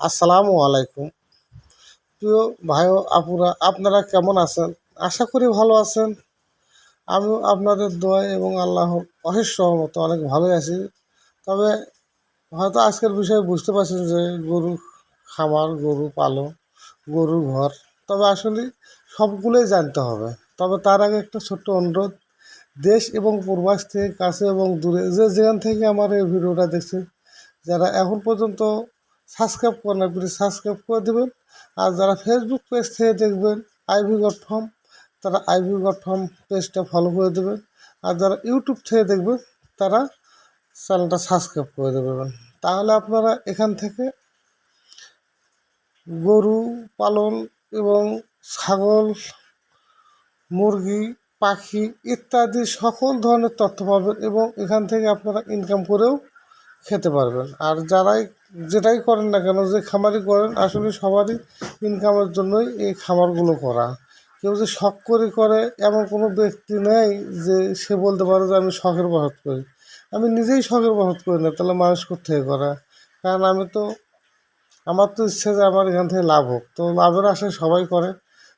আসসালামু আলাইকুম। প্রিয় ভাই আপুরা, আপনারা কেমন আছেন? আশা করি ভালো আছেন। আমিও আপনাদের দোয়া এবং আল্লাহর অশেষ সহমত অনেক ভালোই আছি। তবে হয়তো আজকের বিষয়ে বুঝতে পারছেন যে গরু খামার, গরু পালন গরুর ঘর, তবে আসলে সবগুলোই জানতে হবে। তবে তার আগে একটা ছোট্ট অনুরোধ, দেশ এবং প্রবাস থেকে কাছে এবং দূরে, যে যেখান থেকে আমার এই ভিডিওটা দেখছে যারা এখন পর্যন্ত সাবস্ক্রাইব করেন না প্লিজ সাবস্ক্রাইব করে দেবেন। আর যারা ফেসবুক পেজ থেকে দেখবেন আইভি গড ফর্ম তারা আইভি গড ফর্ম পেজটা ফলো করে দেবেন। আর যারা ইউটিউব থেকে দেখবেন, তারা চ্যানেলটা সাবস্ক্রাইব করে দেবেন। তাহলে আপনারা এখান থেকে গরু, পালন এবং ছাগল, মুরগি, পাখি ইত্যাদি সকল ধরনের তথ্য পাবেন এবং এখান থেকে আপনারা ইনকাম করেও খেতে পারবেন। আর যারাই যেটাই করেন না কেন, যে খামারই করেন, আসলে সবারই ইনকামের জন্যই এই খামারগুলো করা। কেউ যে শখ করে করে, এমন কোনো ব্যক্তি নেই যে সে বলতে পারে যে আমি শখের বহত করি। আমি নিজেই শখের বহত করি না, তাহলে মানুষ কোথেকে করা? কারণ আমি তো, আমার তো ইচ্ছে যে আমার এখান থেকে লাভ হোক। তো লাভের আশায় সবাই করে,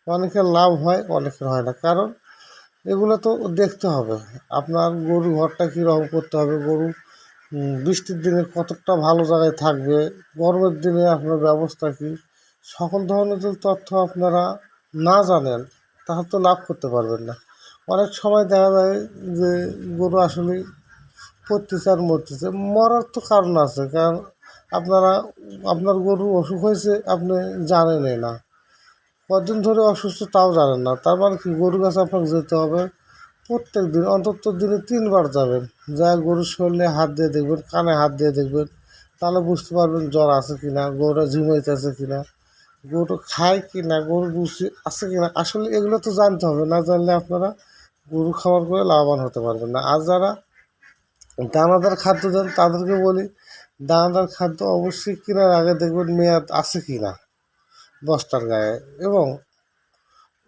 অনেকের লাভ হয়, অনেকের হয় না। কারণ এগুলো তো দেখতে হবে। আপনার গরু ঘরটা কীরকম করতে হবে? গরু বৃষ্টির দিনে কতটা ভালো জায়গায় থাকবে, গরমের দিনে আপনার ব্যবস্থা কী? সকল ধরনের যদি তথ্য আপনারা না জানেন, তাহলে তো লাভ করতে পারবেন না। অনেক সময় দেখা যায় যে গরু আসলে পড়তেছে আর মরতেছে। মরার তো কারণ আছে, কারণ আপনারা, আপনার গরু অসুখ হয়েছে আপনি জানেনই না। কদিন ধরে অসুস্থ তাও জানেন না। তার মানে কি, গরুর কাছে আপনাকে যেতে হবে। প্রত্যেক দিন, অন্তত দিনে তিনবার যাবেন। যা গরুর শরীরে হাত দিয়ে দেখবেন, কানে হাত দিয়ে দেখবেন। তাহলে বুঝতে পারবেন জ্বর আছে কি না গরুটা ঝিমাইতেছে কি না গরু খায় কি না গরু রুচি আছে কি না আসলে এগুলো তো জানতে হবে, না জানলে আপনারা গরু খাবার করে লাভবান হতে পারবেন না। আর যারা দানাদার খাদ্য দেন, তাদেরকে বলি, দানাদার খাদ্য অবশ্যই কেনার আগে দেখবেন মেয়াদ আছে কি না বস্তার গায়ে। এবং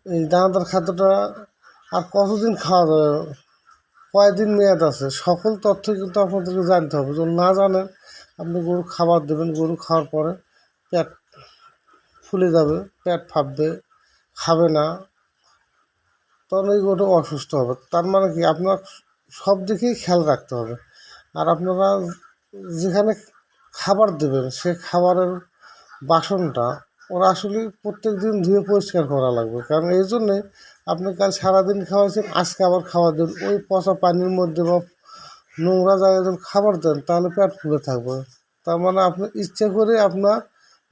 এই দানাদার খাদ্যটা আর কতদিন খাওয়া যাবে কয়দিন মেয়াদ আছে? সকল তথ্য কিন্তু আপনাদেরকে জানতে হবে। যদি না জানেন, আপনি গরু খাবার দেবেন। গরু খাওয়ার পরে পেট ফুলে যাবে, পেট ফাঁপবে, খাবে না। তখন এই গরু অসুস্থ হবে। তার মানে কি? আপনার সব দিকেই খেয়াল রাখতে হবে। আর আপনারা যেখানে খাবার দেবেন, সে খাবারের বাসনটা ওরা আসলে প্রত্যেক দিন ধুয়ে পরিষ্কার করা লাগবে। কারণ এই জন্যে আপনি কাল সারাদিন খাওয়াইছেন, আজকে আবার খাবার দেন। ওই পচা পানির মধ্যে বা নোংরা জায়গায় যখন খাবার দেন, তাহলে পেট ফুলে থাকবে। তার মানে আপনি ইচ্ছে করে আপনার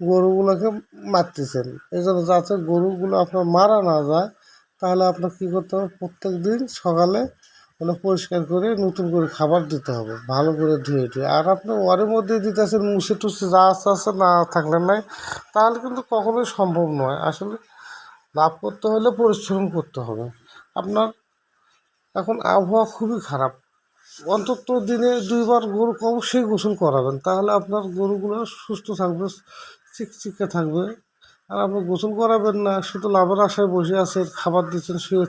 গরুগুলোকে মারতেছেন। এই জন্য যাতে গরুগুলো আপনার মারা না যায়, তাহলে আপনার কী করতে হবে? প্রত্যেক দিন সকালে মানে পরিষ্কার করে নতুন করে খাবার দিতে হবে, ভালো করে ধুয়ে ধুয়ে আর আপনি ওয়ারের মধ্যে দিতে দিতেছেন, মুছে টুসে যা আছে আছে না থাকলে নাই, তাহলে কিন্তু কখনোই সম্ভব নয়। আসলে লাভ করতে হলে পরিশ্রম করতে হবে। আপনার এখন আবহাওয়া খুবই খারাপ। অন্তত দিনে দুইবার গরু অবশ্যই গোসল করাবেন, তাহলে আপনার গরুগুলো সুস্থ থাকবে, চিকচিকে থাকবে। আর আপনি গোসল করাবেন না, শুধু লাভের আশায় বসে আছে খাবার দিচ্ছেন, শুয়ে